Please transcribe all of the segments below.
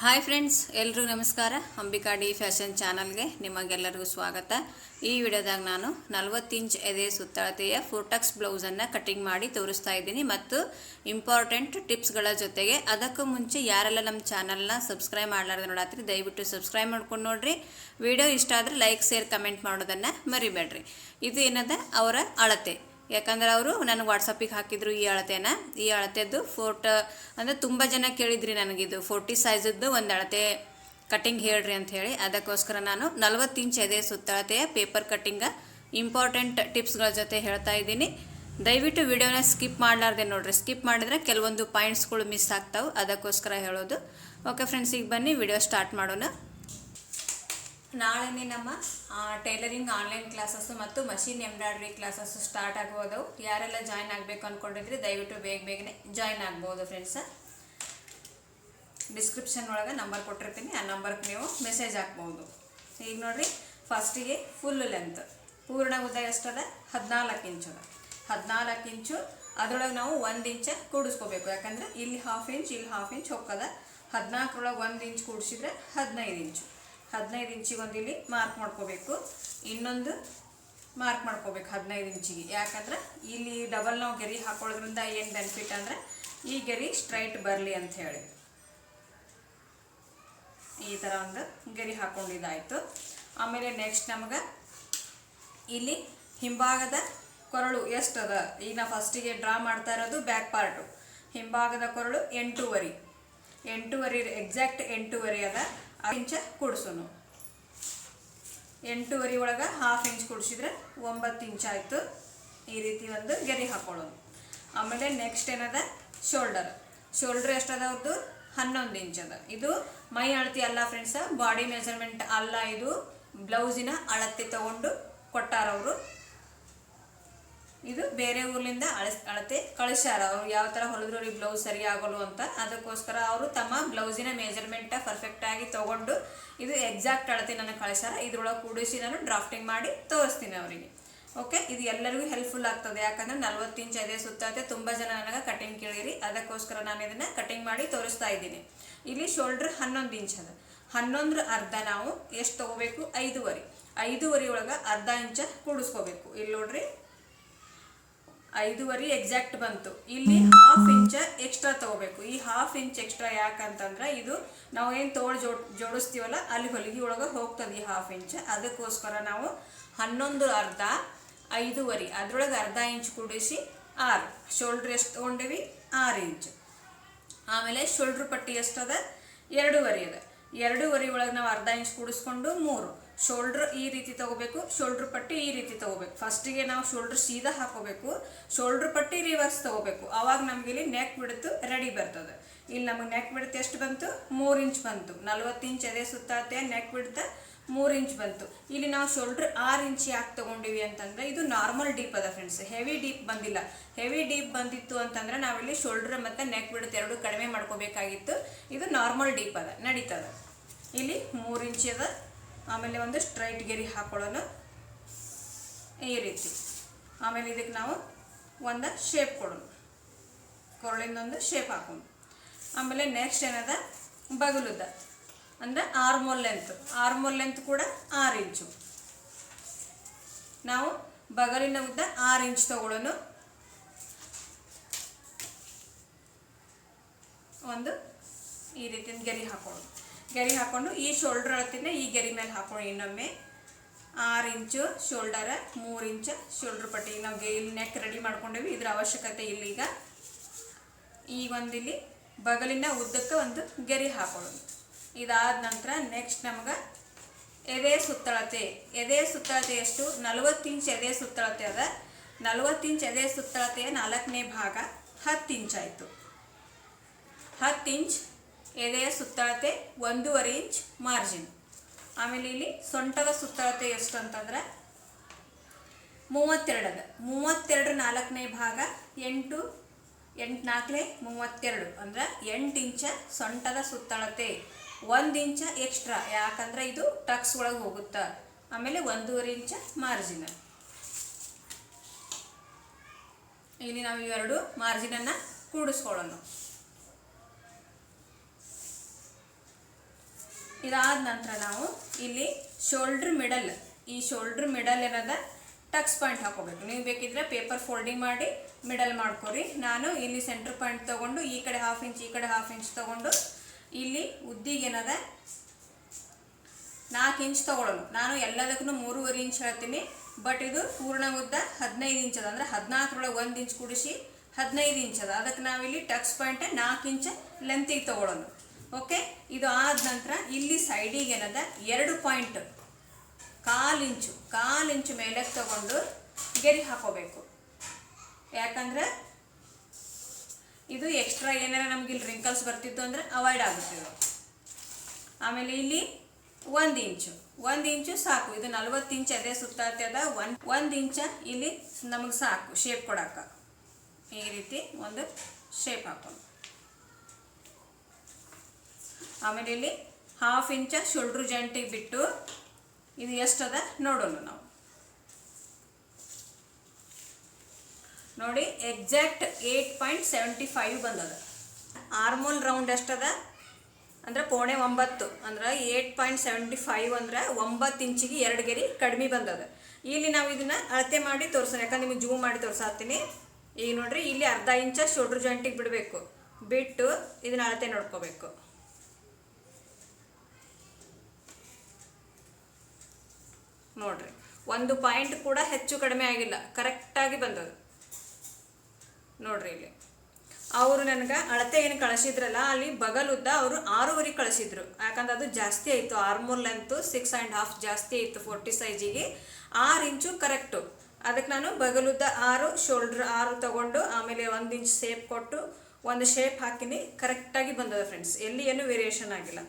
Hi friends ಎಲ್ರಿಗೂ ನಮಸ್ಕಾರ. Ambika D fashion ಚಾನಲ್ಗೆ ನಿಮಗೆಲ್ಲರಿಗೂ ಸ್ವಾಗತ. ಈ ವಿಡಿಯೋದಾಗ ನಾನು ನಲ್ವತ್ತು ಎದೆ ಸುತ್ತಳತೆಯ ಫೋಟಕ್ಸ್ ಬ್ಲೌಸನ್ನು ಕಟಿಂಗ್ ಮಾಡಿ ತೋರಿಸ್ತಾ ಇದ್ದೀನಿ ಮತ್ತು ಇಂಪಾರ್ಟೆಂಟ್ ಟಿಪ್ಸ್ಗಳ ಜೊತೆಗೆ ಅದಕ್ಕೂ ಮುಂಚೆ ಯಾರೆಲ್ಲ ನಮ್ಮ ಚಾನಲ್ನ ಸಬ್ಸ್ಕ್ರೈಬ್ ಮಾಡಲಾರ್ದು ನೋಡಾತ್ರಿ, ದಯವಿಟ್ಟು ಸಬ್ಸ್ಕ್ರೈಬ್ ಮಾಡ್ಕೊಂಡು ನೋಡ್ರಿ. ವಿಡಿಯೋ ಇಷ್ಟ ಆದರೆ ಲೈಕ್, ಶೇರ್, ಕಮೆಂಟ್ ಮಾಡೋದನ್ನು ಮರಿಬೇಡ್ರಿ. ಇದು ಏನದ? ಅವರ ಅಳತೆ. ಯಾಕಂದ್ರೆ ಅವರು ನನಗೆ ವಾಟ್ಸಪ್ಪಿಗೆ ಹಾಕಿದ್ರು ಈ ಅಳತೆನ. ಈ ಅಳತೆದ್ದು ಫೋಟೋ, ಅಂದರೆ ತುಂಬ ಜನ ಕೇಳಿದ್ರಿ ನನಗಿದು ಫೋರ್ಟಿ ಸೈಜದ್ದು ಒಂದು ಅಳತೆ ಕಟ್ಟಿಂಗ್ ಹೇಳ್ರಿ ಅಂತ ಹೇಳಿ. ಅದಕ್ಕೋಸ್ಕರ ನಾನು ನಲ್ವತ್ತು ಇಂಚ್ ಎದೆ ಸುತ್ತಳತೆಯ ಪೇಪರ್ ಕಟ್ಟಿಂಗ ಇಂಪಾರ್ಟೆಂಟ್ ಟಿಪ್ಸ್ಗಳ ಜೊತೆ ಹೇಳ್ತಾ ಇದ್ದೀನಿ. ದಯವಿಟ್ಟು ವಿಡಿಯೋನ ಸ್ಕಿಪ್ ಮಾಡಲಾರ್ದೆ ನೋಡ್ರಿ. ಸ್ಕಿಪ್ ಮಾಡಿದ್ರೆ ಕೆಲವೊಂದು ಪಾಯಿಂಟ್ಸ್ಗಳು ಮಿಸ್ ಆಗ್ತಾವೆ. ಅದಕ್ಕೋಸ್ಕರ ಹೇಳೋದು. ಓಕೆ ಫ್ರೆಂಡ್ಸ್, ಈಗ ಬನ್ನಿ ವಿಡಿಯೋ ಸ್ಟಾರ್ಟ್ ಮಾಡೋಣ. ನಾಳೆನೇ ನಮ್ಮ ಟೈಲರಿಂಗ್ ಆನ್ಲೈನ್ ಕ್ಲಾಸಸ್ಸು ಮತ್ತು ಮಷಿನ್ ಎಂಬ್ರಾಯ್ಡ್ರಿ ಕ್ಲಾಸಸ್ಸು ಸ್ಟಾರ್ಟ್ ಆಗ್ಬೋದು. ಯಾರೆಲ್ಲ ಜಾಯ್ನ್ ಆಗಬೇಕು ಅಂದ್ಕೊಂಡಿದ್ರೆ ದಯವಿಟ್ಟು ಬೇಗ ಬೇಗನೆ ಜಾಯ್ನ್ ಆಗ್ಬೋದು ಫ್ರೆಂಡ್ಸ ಡಿಸ್ಕ್ರಿಪ್ಷನ್ ಒಳಗೆ ನಂಬರ್ ಕೊಟ್ಟಿರ್ತೀನಿ, ಆ ನಂಬರ್ಗೆ ನೀವು ಮೆಸೇಜ್ ಹಾಕ್ಬೋದು. ಈಗ ನೋಡಿರಿ ಫಸ್ಟಿಗೆ ಫುಲ್ ಲೆಂತ್ ಪೂರ್ಣ ಉದ್ದ ಎಷ್ಟದ? ಹದಿನಾಲ್ಕು ಇಂಚು ಅದ ಹದಿನಾಲ್ಕು ಇಂಚು, ಅದರೊಳಗೆ ನಾವು ಒಂದು ಇಂಚ ಕೂಡಿಸ್ಕೋಬೇಕು. ಯಾಕಂದ್ರೆ ಇಲ್ಲಿ ಹಾಫ್ ಇಂಚ್ ಇಲ್ಲಿ ಹಾಫ್ ಇಂಚ್ ಹೊಕ್ಕದ. ಹದಿನಾಲ್ಕರೊಳಗೆ ಒಂದು ಇಂಚ್ ಕೂಡಿಸಿದ್ರೆ ಹದಿನೈದು ಇಂಚು. ಹದಿನೈದು ಇಂಚಿಗೆ ಒಂದು ಇಲ್ಲಿ ಮಾರ್ಕ್ ಮಾಡ್ಕೋಬೇಕು. ಇನ್ನೊಂದು ಮಾರ್ಕ್ ಮಾಡ್ಕೋಬೇಕು ಹದಿನೈದು ಇಂಚಿಗೆ. ಯಾಕಂದ್ರೆ ಇಲ್ಲಿ ಡಬಲ್ ನಾವು ಗೆರಿ ಹಾಕೊಳ್ಳೋದ್ರಿಂದ ಏನು ಬೆನಿಫಿಟ್ ಅಂದರೆ ಈ ಗೆರಿ ಸ್ಟ್ರೈಟ್ ಬರಲಿ ಅಂತ ಹೇಳಿ. ಈ ಥರ ಒಂದು ಗೆರಿ ಹಾಕೊಂಡಿದ್ದಾಯಿತು. ಆಮೇಲೆ ನೆಕ್ಸ್ಟ್ ನಮಗೆ ಇಲ್ಲಿ ಹಿಂಭಾಗದ ಕೊರಳು ಎಷ್ಟು ಅದ ಈಗ ನಾವು ಫಸ್ಟಿಗೆ ಡ್ರಾ ಮಾಡ್ತಾ ಇರೋದು ಬ್ಯಾಕ್ ಪಾರ್ಟು ಹಿಂಭಾಗದ ಕೊರಳು ಎಂಟೂವರೆ. ಎಂಟೂವರೆ ಎಕ್ಸಾಕ್ಟ್ ಎಂಟೂವರೆ ಅದ. ಇಂಚ ಕೂಡಿಸೋನು. ಎಂಟೂವರೆ ಒಳಗೆ ಹಾಫ್ ಇಂಚ್ ಕೂಡಿಸಿದ್ರೆ ಒಂಬತ್ತು ಇಂಚ್ ಆಯಿತು. ಈ ರೀತಿ ಒಂದು ಗೆರೆ ಹಾಕೊಳ್ಳೋದು. ಆಮೇಲೆ ನೆಕ್ಸ್ಟ್ ಏನದ? ಶೋಲ್ಡರ್ ಶೋಲ್ಡ್ರ್ ಎಷ್ಟದ ಅವ್ರದ್ದು ಹನ್ನೊಂದು ಇಂಚ್ ಅದ. ಇದು ಮೈ ಅಳತಿ ಅಲ್ಲ ಫ್ರೆಂಡ್ಸ ಬಾಡಿ ಮೆಜರ್ಮೆಂಟ್ ಅಲ್ಲ ಇದು. ಬ್ಲೌಸಿನ ಅಳತೆ ತಗೊಂಡು ಕೊಟ್ಟಾರವರು. ಇದು ಬೇರೆ ಊರ್ಲಿಂದ ಅಳಸ್, ಅಳತೆ ಕಳಿಸ್ಯಾರ. ಅವ್ರು ಯಾವ ಥರ ಹೊಲಿದ್ರು ಅವ್ರಿಗೆ ಬ್ಲೌಸ್ ಸರಿ ಆಗೋಲ್ಲ ಅಂತ. ಅದಕ್ಕೋಸ್ಕರ ಅವರು ತಮ್ಮ ಬ್ಲೌಸಿನ ಮೆಜರ್ಮೆಂಟ ಪರ್ಫೆಕ್ಟಾಗಿ ತಗೊಂಡು ಇದು ಎಕ್ಸಾಕ್ಟ್ ಅಳತೆ ನನಗೆ ಕಳಿಸ್ಯಾರ. ಇದ್ರೊಳಗೆ ಕೂಡಿಸಿ ನಾನು ಡ್ರಾಫ್ಟಿಂಗ್ ಮಾಡಿ ತೋರಿಸ್ತೀನಿ ಅವರಿಗೆ. ಓಕೆ ಇದು ಎಲ್ಲರಿಗೂ ಹೆಲ್ಪ್ಫುಲ್ ಆಗ್ತದೆ. ಯಾಕಂದ್ರೆ ನಲ್ವತ್ತು ಇಂಚ್ ಅದೇ ಸುತ್ತಾತೆ ತುಂಬ ಜನ ನನಗೆ ಕಟಿಂಗ್ ಕೇಳಿರಿ. ಅದಕ್ಕೋಸ್ಕರ ನಾನು ಇದನ್ನು ಕಟಿಂಗ್ ಮಾಡಿ ತೋರಿಸ್ತಾ ಇದ್ದೀನಿ. ಇಲ್ಲಿ ಶೋಲ್ಡ್ರ್ ಹನ್ನೊಂದು ಇಂಚ್ ಅದ. ಹನ್ನೊಂದ್ರ ಅರ್ಧ ನಾವು ಎಷ್ಟು ತೊಗೋಬೇಕು? ಐದುವರೆ. ಐದೂವರೆ ಒಳಗೆ ಅರ್ಧ ಇಂಚ ಕೂಡಿಸ್ಕೋಬೇಕು. ಇಲ್ಲಿ ನೋಡ್ರಿ ಐದೂವರೆ ಎಕ್ಸಾಕ್ಟ್ ಬಂತು. ಇಲ್ಲಿ ಹಾಫ್ ಇಂಚ ಎಕ್ಸ್ಟ್ರಾ ತಗೋಬೇಕು. ಈ ಹಾಫ್ ಇಂಚ್ ಎಕ್ಸ್ಟ್ರಾ ಯಾಕಂತಂದ್ರೆ ಇದು ನಾವು ಏನು ತೋಳು ಜೋಡ್ ಜೋಡಿಸ್ತೀವಲ್ಲ, ಅಲ್ಲಿ ಹೊಲಿಗೆ ಒಳಗೆ ಹೋಗ್ತದೆ ಈ ಹಾಫ್ ಇಂಚ್ ಅದಕ್ಕೋಸ್ಕರ ನಾವು ಹನ್ನೊಂದು ಅರ್ಧ, ಐದೂವರೆ, ಅದ್ರೊಳಗೆ ಅರ್ಧ ಇಂಚ್ ಕೂಡಿಸಿ ಆರು. ಶೋಲ್ಡ್ರ್ ಎಷ್ಟು ತೊಗೊಂಡೇವಿ? ಆರು ಇಂಚ್ ಆಮೇಲೆ ಶೋಲ್ಡ್ರ್ ಪಟ್ಟಿ ಎಷ್ಟದ? ಎರಡೂವರೆ ಅದ. ಎರಡೂವರೆ ಒಳಗೆ ನಾವು ಅರ್ಧ ಇಂಚ್ ಕೂಡಿಸ್ಕೊಂಡು ಮೂರು. ಶೋಲ್ಡ್ರ್ ಈ ರೀತಿ ತಗೋಬೇಕು, ಶೋಲ್ಡ್ರ್ ಪಟ್ಟಿ ಈ ರೀತಿ ತಗೋಬೇಕು. ಫಸ್ಟಿಗೆ ನಾವು ಶೋಲ್ಡ್ರ್ ಸೀದಾ ಹಾಕೋಬೇಕು, ಶೋಲ್ಡ್ರ್ ಪಟ್ಟಿ ರಿವರ್ಸ್ ತಗೋಬೇಕು. ಅವಾಗ ನಮ್ಗೆ ಇಲ್ಲಿ ನೆಕ್ ಬಿಡುತ್ತು ರೆಡಿ ಬರ್ತದೆ. ಇಲ್ಲಿ ನಮಗೆ ನೆಕ್ ಬಿಡುತ್ತೆ ಎಷ್ಟು ಬಂತು? ಮೂರು ಇಂಚ್ ಬಂತು. ನಲ್ವತ್ತು ಇಂಚ್ ಅದೇ ಸುತ್ತಾತೆ ನೆಕ್ ಬಿಡುತ್ತೆ ಮೂರು ಇಂಚ್ ಬಂತು. ಇಲ್ಲಿ ನಾವು ಶೋಲ್ಡ್ರ್ ಆರು ಇಂಚ್ ಯಾಕೆ ತಗೊಂಡಿವಿ ಅಂತಂದ್ರೆ, ಇದು ನಾರ್ಮಲ್ ಡೀಪ್ ಅದ ಫ್ರೆಂಡ್ಸ್ ಹೆವಿ ಡೀಪ್ ಬಂದಿಲ್ಲ. ಹೆವಿ ಡೀಪ್ ಬಂದಿತ್ತು ಅಂತಂದ್ರೆ ನಾವಿಲ್ಲಿ ಶೋಲ್ಡ್ರ್ ಮತ್ತು ನೆಕ್ ಬಿಡುತ್ತೆ ಎರಡು ಕಡಿಮೆ ಮಾಡ್ಕೋಬೇಕಾಗಿತ್ತು. ಇದು ನಾರ್ಮಲ್ ಡೀಪ್ ಅದ, ನಡೀತದ. ಇಲ್ಲಿ ಮೂರು ಇಂಚ್ ಅದ. ಆಮೇಲೆ ಒಂದು ಸ್ಟ್ರೈಟ್ ಗೆರಿ ಹಾಕೊಳ್ಳೋಣ. ಈ ರೀತಿ. ಆಮೇಲೆ ಇದಕ್ಕೆ ನಾವು ಒಂದು ಶೇಪ್ ಕೊಡೋಣ. ಕೊರಳಿಂದೊಂದು ಶೇಪ್ ಹಾಕೋಣ. ಆಮೇಲೆ ನೆಕ್ಸ್ಟ್ ಏನದ? ಬಗಲುದ್ದ ಅಂದರೆ ಆರ್ಮೋಲ್ ಲೆಂತ್ ಆರ್ಮೋಲ್ ಲೆಂತ್ ಕೂಡ ಆರು ಇಂಚು ನಾವು ಬಗಲಿನ ಉದ್ದ ಆರು ಇಂಚ್ ತಗೊಳ್ಳೋಣ. ಒಂದು ಈ ರೀತಿಯಿಂದ ಗೆರಿ ಹಾಕೊಳ್ಳೋಣ. ಗೆರಿ ಹಾಕೊಂಡು ಈ ಶೋಲ್ಡರ್ ಅಳತಿನ ಈ ಗೆರಿ ಮೇಲೆ ಹಾಕೊಳ್ಳಿ ಇನ್ನೊಮ್ಮೆ ಆರು ಇಂಚು ಶೋಲ್ಡರ ಮೂರು ಇಂಚು ಶೋಲ್ಡ್ರ್ ಪಟ್ಟಿ. ನಾವು ಗೇಲ್ ನೆಕ್ ರೆಡಿ ಮಾಡ್ಕೊಂಡೇವಿ. ಇದ್ರ ಅವಶ್ಯಕತೆ ಇಲ್ಲ ಈಗ. ಈಗ ಒಂದಿಲ್ಲಿ ಬಗಲಿನ ಉದ್ದಕ್ಕೆ ಒಂದು ಗೆರಿ ಹಾಕೊಳ್ಳೋದು. ಇದಾದ ನಂತರ ನೆಕ್ಸ್ಟ್ ನಮ್ಗೆ ಎದೆ ಸುತ್ತಳತೆ. ಎದೆ ಸುತ್ತಳತೆ ಎಷ್ಟು? ನಲವತ್ತು ಇಂಚ್ ಎದೆ ಸುತ್ತಳತೆ ಅದ. ನಲವತ್ತು ಇಂಚ್ ಎದೆ ಸುತ್ತಳತೆಯ ನಾಲ್ಕನೇ ಭಾಗ ಹತ್ತು ಇಂಚ್ ಆಯಿತು. ಹತ್ತು ಇಂಚ್ ಎದೆಯ ಸುತ್ತಳತೆ ಒಂದೂವರೆ ಇಂಚ್ ಮಾರ್ಜಿನ್ ಆಮೇಲೆ ಇಲ್ಲಿ ಸೊಂಟದ ಸುತ್ತಳತೆ ಎಷ್ಟು ಅಂತಂದ್ರೆ ಮೂವತ್ತೆರಡದ. ಮೂವತ್ತೆರಡು ನಾಲ್ಕನೇ ಭಾಗ, ಎಂಟು ಎಂಟು ನಾಲ್ಕನೇ ಮೂವತ್ತೆರಡು. ಅಂದ್ರೆ ಎಂಟು ಇಂಚ ಸೊಂಟದ ಸುತ್ತಳತೆ. ಒಂದು ಇಂಚ ಎಕ್ಸ್ಟ್ರಾ ಯಾಕಂದ್ರೆ ಇದು ಟಕ್ಸ್ ಒಳಗೆ ಹೋಗುತ್ತೆ? ಆಮೇಲೆ ಒಂದೂವರೆ ಇಂಚ ಮಾರ್ಜಿನ್ ಇಲ್ಲಿ ನಾವು ಇವೆರಡು ಮಾರ್ಜಿನನ್ನು ಕೂಡಿಸ್ಕೊಳ್ಳೋಣ. ಇದಾದ ನಂತರ ನಾವು ಇಲ್ಲಿ ಶೋಲ್ಡ್ರ್ ಮಿಡಲ್ ಈ ಶೋಲ್ಡ್ರ್ ಮಿಡಲ್ ಏನದ ಟಕ್ಸ್ ಪಾಯಿಂಟ್ ಹಾಕೋಬೇಕು. ನೀವು ಬೇಕಿದ್ರೆ ಪೇಪರ್ ಫೋಲ್ಡಿಂಗ್ ಮಾಡಿ ಮಿಡಲ್ ಮಾಡ್ಕೊರಿ. ನಾನು ಇಲ್ಲಿ ಸೆಂಟರ್ ಪಾಯಿಂಟ್ ತೊಗೊಂಡು, ಈ ಕಡೆ ಹಾಫ್ ಇಂಚ್ ಈ ಕಡೆ ಹಾಫ್ ಇಂಚ್ ತೊಗೊಂಡು ಇಲ್ಲಿ ಉದ್ದಿಗೇನದ ನಾಲ್ಕು ಇಂಚ್ ತೊಗೊಳ್ಳೋದು. ನಾನು ಎಲ್ಲದಕ್ಕೂ ಮೂರುವರೆ ಇಂಚ್ ಹೇಳ್ತೀನಿ. ಬಟ್ ಇದು ಪೂರ್ಣ ಉದ್ದ ಹದಿನೈದು ಇಂಚ್ ಅದ. ಅಂದರೆ ಹದಿನಾಲ್ಕರೊಳಗೆ ಒಂದು ಇಂಚ್ ಕುಡಿಸಿ ಹದಿನೈದು ಇಂಚ್ ಅದ. ಅದಕ್ಕೆ ನಾವಿಲ್ಲಿ ಟಕ್ಸ್ ಪಾಯಿಂಟ್ ನಾಲ್ಕು ಇಂಚ್ ಲೆಂತಿಗೆ ತೊಗೊಳ್ಳೋನು ಓಕೆ ಇದು ಆದ ನಂತರ ಇಲ್ಲಿ ಸೈಡಿಗೆ ಏನದ? ಎರಡು ಪಾಯಿಂಟ್ ಕಾಲು ಇಂಚು. ಮೇಲೆ ತಗೊಂಡು ಗೆರಿ ಹಾಕೋಬೇಕು. ಯಾಕಂದ್ರೆ ಇದು ಎಕ್ಸ್ಟ್ರಾ ಏನಾರ ನಮ್ಗೆ ಇಲ್ಲಿ ರಿಂಕಲ್ಸ್ ಬರ್ತಿತ್ತು ಅಂದರೆ ಅವಾಯ್ಡ್ ಆಗುತ್ತೆ ಆಮೇಲೆ ಇಲ್ಲಿ ಒಂದು ಇಂಚು. ಒಂದು ಇಂಚು ಸಾಕು. ಇದು ನಲ್ವತ್ತು ಇಂಚ್ ಅದೇ ಸುತ್ತ ಒಂದು ಒಂದು ಇಂಚ ಇಲ್ಲಿ ನಮಗೆ ಸಾಕು. ಶೇಪ್ ಕೊಡಕ್ಕೆ. ಈ ರೀತಿ ಒಂದು ಶೇಪ್ ಹಾಕೋಣ. ಆಮೇಲೆ ಇಲ್ಲಿ ಹಾಫ್ ಇಂಚ ಶೋಲ್ಡ್ರ್ ಜಂಟಿಗೆ ಬಿಟ್ಟು ಇದು ಎಷ್ಟದ ನೋಡೋಣ ನಾವು. ನೋಡಿ exact eight point seventy five ಬಂದದ. ಆರ್ಮೋಲ್ ರೌಂಡ್ ಎಷ್ಟದ? ಅಂದ್ರೆ ಪೋಣೆ ಒಂಬತ್ತು. ಅಂದ್ರೆ ಏಯ್ಟ್ ಪಾಯಿಂಟ್ ಸೆವೆಂಟಿ ಫೈವ್ ಅಂದ್ರೆ ಒಂಬತ್ತು ಇಂಚಿಗೆ ಎರಡು ಗೆರಿ ಕಡಿಮೆ ಬಂದದ. ಇಲ್ಲಿ ನಾವು ಇದನ್ನ ಅಳತೆ ಮಾಡಿ ತೋರಿಸೋಣ. ಯಾಕಂದ್ರೆ ನಿಮಗೆ ಜೂಮ್ ಮಾಡಿ ತೋರಿಸಾತೀನಿ. ಈಗ ನೋಡ್ರಿ, ಇಲ್ಲಿ ಅರ್ಧ ಇಂಚ ಶೋಲ್ಡ್ರ್ ಜಾಯಿಂಟಿಗೆ ಬಿಡಬೇಕು. ಬಿಟ್ಟು ಇದನ್ನ ಅಳತೆ ನೋಡ್ಕೋಬೇಕು. ನೋಡ್ರಿ. ಒಂದು ಪಾಯಿಂಟ್ ಕೂಡ ಹೆಚ್ಚು ಕಡಿಮೆ ಆಗಿಲ್ಲ. ಕರೆಕ್ಟಾಗಿ ಬಂದದು ನೋಡ್ರಿ ಇಲ್ಲಿ. ಅವರು ನನಗೆ ಅಳತೆ ಏನು ಕಳಿಸಿದ್ರಲ್ಲ, ಅಲ್ಲಿ ಬಗಲುದ್ದ ಅವರು ಆರೂವರೆ ಕಳಿಸಿದ್ರು. ಯಾಕಂದ್ರೆ ಅದು ಜಾಸ್ತಿ ಆಯಿತು. Armhole length six and half ಜಾಸ್ತಿ ಆಯಿತು ಫೋರ್ಟಿ ಸೈಜಿಗೆ ಆರು ಇಂಚು ಕರೆಕ್ಟು ಅದಕ್ಕೆ ನಾನು ಬಗಲುದ್ದ ಆರು ಶೋಲ್ಡ್ರ್ ಆರು ತಗೊಂಡು, ಆಮೇಲೆ ಒಂದು ಇಂಚ್ ಶೇಪ್ ಕೊಟ್ಟು, ಒಂದು ಶೇಪ್ ಹಾಕಿನಿ. ಕರೆಕ್ಟಾಗಿ ಬಂದದ ಫ್ರೆಂಡ್ಸ್ ಎಲ್ಲಿ ಏನು ವೇರಿಯೇಷನ್ ಆಗಿಲ್ಲ.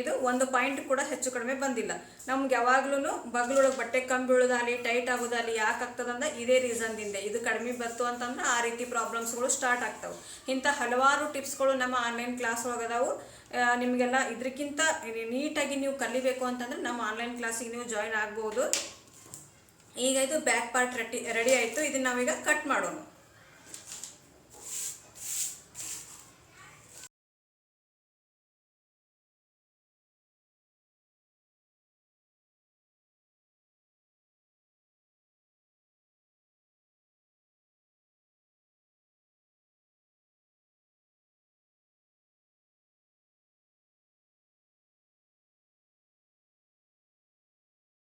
ಇದು ಒಂದು ಪಾಯಿಂಟ್ ಕೂಡ ಹೆಚ್ಚು ಕಡಿಮೆ ಬಂದಿಲ್ಲ. ನಮ್ಗೆ ಯಾವಾಗ್ಲೂ ಬಗ್ಲೊಳಗೆ ಬಟ್ಟೆ ಕಮ್ಮಿ ಬೀಳೋದಾಗಲಿ ಟೈಟ್ ಆಗೋದಾಗಲಿ ಯಾಕೆ ಆಗ್ತದಂದ್ರೆ ಇದೇ ರೀಸನ್ದಿಂದ ಇದು ಕಡಿಮೆ ಬಂತು ಅಂತಂದ್ರೆ ಆ ರೀತಿ ಪ್ರಾಬ್ಲಮ್ಸ್ಗಳು ಸ್ಟಾರ್ಟ್ ಆಗ್ತಾವೆ. ಇಂಥ ಹಲವಾರು ಟಿಪ್ಸ್ಗಳು ನಮ್ಮ ಆನ್ಲೈನ್ ಕ್ಲಾಸ್ ಒಳಗದಾವು ನಿಮಗೆಲ್ಲ ಇದಕ್ಕಿಂತ ನೀಟಾಗಿ ನೀವು ಕಲಿಬೇಕು ಅಂತಂದ್ರೆ ನಮ್ಮ ಆನ್ಲೈನ್ ಕ್ಲಾಸಿಗೆ ನೀವು ಜಾಯಿನ್ ಆಗ್ಬೋದು. ಈಗ ಇದು ಬ್ಯಾಕ್ ಪಾರ್ಟ್ ರೆಡಿ ರೆಡಿ ಆಯಿತು. ಇದನ್ನು ನಾವೀಗ ಕಟ್ ಮಾಡೋಣ.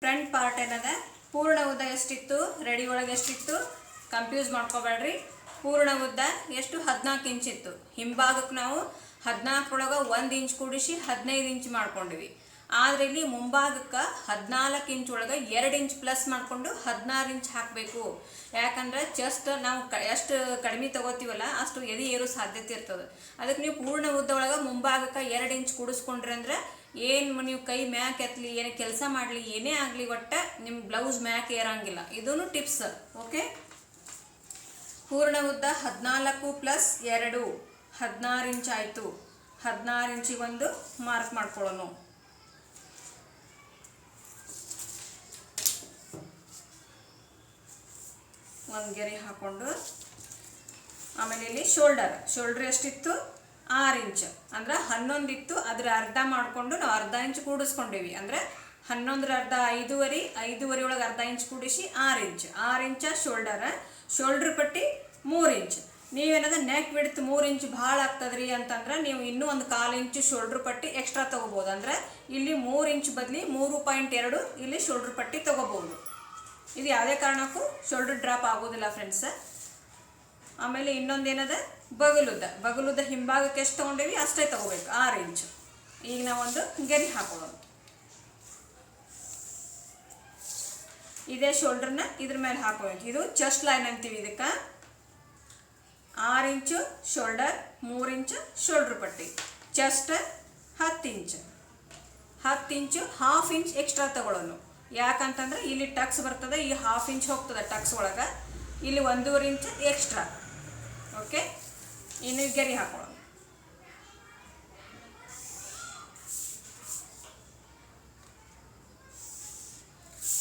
ಫ್ರಂಟ್ ಪಾರ್ಟ್ ಏನದ? ಪೂರ್ಣ ಉದ್ದ ಎಷ್ಟಿತ್ತು? ರೆಡಿ ಒಳಗೆ ಎಷ್ಟಿತ್ತು? ಕನ್ಫ್ಯೂಸ್ ಮಾಡ್ಕೋಬೇಡ್ರಿ. ಪೂರ್ಣ ಉದ್ದ ಎಷ್ಟು? ಹದಿನಾಲ್ಕು ಇಂಚ್ ಇತ್ತು. ಹಿಂಭಾಗಕ್ಕೆ ನಾವು ಹದಿನಾಲ್ಕರೊಳಗೆ ಒಂದು ಇಂಚ್ ಕೂಡಿಸಿ ಹದಿನೈದು ಇಂಚ್ ಮಾಡ್ಕೊಂಡಿವಿ. ಆದ್ರೆ ಇಲ್ಲಿ ಮುಂಭಾಗಕ್ಕೆ ಹದಿನಾಲ್ಕು ಇಂಚ್ ಒಳಗೆ ಎರಡು ಇಂಚ್ ಪ್ಲಸ್ ಮಾಡಿಕೊಂಡು ಹದಿನಾರು ಇಂಚ್ ಹಾಕಬೇಕು. ಯಾಕಂದ್ರೆ ಜಸ್ಟ್ ನಾವು ಕ, ಎಷ್ಟು ಕಡಿಮೆ ತಗೋತೀವಲ್ಲ, ಅಷ್ಟು ಎದೆ ಏರೋ ಸಾಧ್ಯತೆ ಇರ್ತದೆ. ಅದಕ್ಕೆ ನೀವು ಪೂರ್ಣ ಉದ್ದ ಒಳಗೆ ಮುಂಭಾಗಕ್ಕೆ ಎರಡು ಇಂಚ್ ಕೂಡಿಸ್ಕೊಂಡ್ರಿ ಅಂದ್ರೆ ಏನು ನೀವು ಕೈ ಮ್ಯಾಕ್ ಎತ್ತಲಿ ಏನು ಕೆಲಸ ಮಾಡಲಿ, ಏನೇ ಆಗಲಿ ಒಟ್ಟು ನಿಮ್ಮ ಬ್ಲೌಸ್ ಮ್ಯಾಕ್ ಏರಂಗಿಲ್ಲ. ಇದೂ ಟಿಪ್ಸ್ ಓಕೆ ಪೂರ್ಣ ಉದ್ದ ಹದಿನಾಲ್ಕು ಪ್ಲಸ್ ಎರಡು. ಹದಿನಾರು ಇಂಚ್ ಆಯಿತು. ಹದಿನಾರು ಇಂಚಿಗೆ ಒಂದು ಮಾರ್ಕ್ ಮಾಡ್ಕೊಳ್ಳೋಣ ಒಂದು ಗೆರೆ ಹಾಕೊಂಡು, ಆಮೇಲೆ ಇಲ್ಲಿ ಶೋಲ್ಡರ್ ಶೋಲ್ಡರ್ ಎಷ್ಟಿತ್ತು? ಆರು ಇಂಚ್. ಅಂದ್ರೆ ಹನ್ನೊಂದು ಇತ್ತು ಅದ್ರ ಅರ್ಧ ಮಾಡಿಕೊಂಡು ನಾವು ಅರ್ಧ ಇಂಚ್ ಕೂಡಿಸ್ಕೊಂಡೇವಿ. ಅಂದ್ರೆ ಹನ್ನೊಂದರ ಅರ್ಧ ಐದೂವರೆ ಐದೂವರೆ ಒಳಗೆ ಅರ್ಧ ಇಂಚ್ ಕೂಡಿಸಿ ಆರು ಇಂಚ್. ಆರು ಇಂಚ ಶೋಲ್ಡರ್, ಶೋಲ್ಡ್ರ್ ಪಟ್ಟಿ ಮೂರು ಇಂಚ್. ನೀವೇನದ ನೆಕ್ ಬಿಡ್ತು ಮೂರು ಇಂಚ್ ಭಾಳ ಆಗ್ತದ್ರಿ ಅಂತಂದ್ರೆ ನೀವು ಇನ್ನೂ ಒಂದು ಕಾಲು ಇಂಚು ಶೋಲ್ಡ್ರ್ ಪಟ್ಟಿ ಎಕ್ಸ್ಟ್ರಾ ತೊಗೋಬೋದು. ಅಂದ್ರೆ ಇಲ್ಲಿ ಮೂರು ಇಂಚ್ ಬದಲಿ ಮೂರು ಪಾಯಿಂಟ್ ಎರಡು ಇಲ್ಲಿ ಶೋಲ್ಡ್ರ್ ಪಟ್ಟಿ ತೊಗೋಬೋದು. ಇದು ಯಾವುದೇ ಕಾರಣಕ್ಕೂ ಶೋಲ್ಡ್ರ್ ಡ್ರಾಪ್ ಆಗೋದಿಲ್ಲ ಫ್ರೆಂಡ್ಸ್ ಆಮೇಲೆ ಇನ್ನೊಂದೇನದ? ಬಗಲುದ್ದ. ಬಗಲುದ್ದ ಹಿಂಭಾಗಕ್ಕೆ ಎಷ್ಟು ತಗೊಂಡೇವಿ? ಅಷ್ಟೇ ತಗೋಬೇಕು. ಆರು ಇಂಚು ಈಗ ನಾವೊಂದು ಗೆರೆ ಹಾಕೊಳ್ಳೋಣ ಇದೇ ಶೋಲ್ಡರ್ನ ಇದ್ರ ಮೇಲೆ ಹಾಕೋಬೇಕು. ಇದು ಚೆಸ್ಟ್ ಲೈನ್ ಅಂತೀವಿ ಇದಕ್ಕೆ. ಆರು ಇಂಚು ಶೋಲ್ಡರ್ ಮೂರು ಇಂಚು ಶೋಲ್ಡ್ರ್ ಪಟ್ಟಿ. ಚೆಸ್ಟ್ ಹತ್ತು ಇಂಚು. ಹತ್ತು ಇಂಚು ಹಾಫ್ ಇಂಚ್ ಎಕ್ಸ್ಟ್ರಾ ತಗೊಳ್ಳೋನು ಯಾಕಂತಂದ್ರೆ ಇಲ್ಲಿ ಟಕ್ಸ್ ಬರ್ತದೆ, ಈ ಹಾಫ್ ಇಂಚ್ ಹೋಗ್ತದೆ ಟಕ್ಸ್ ಒಳಗೆ. ಇಲ್ಲಿ ಒಂದೂವರೆ ಇಂಚ್ ಎಕ್ಸ್ಟ್ರಾ ಓಕೆ? ಇನ್ನು ಗೆರಿ ಹಾಕೊಳ್ಳೋಣ.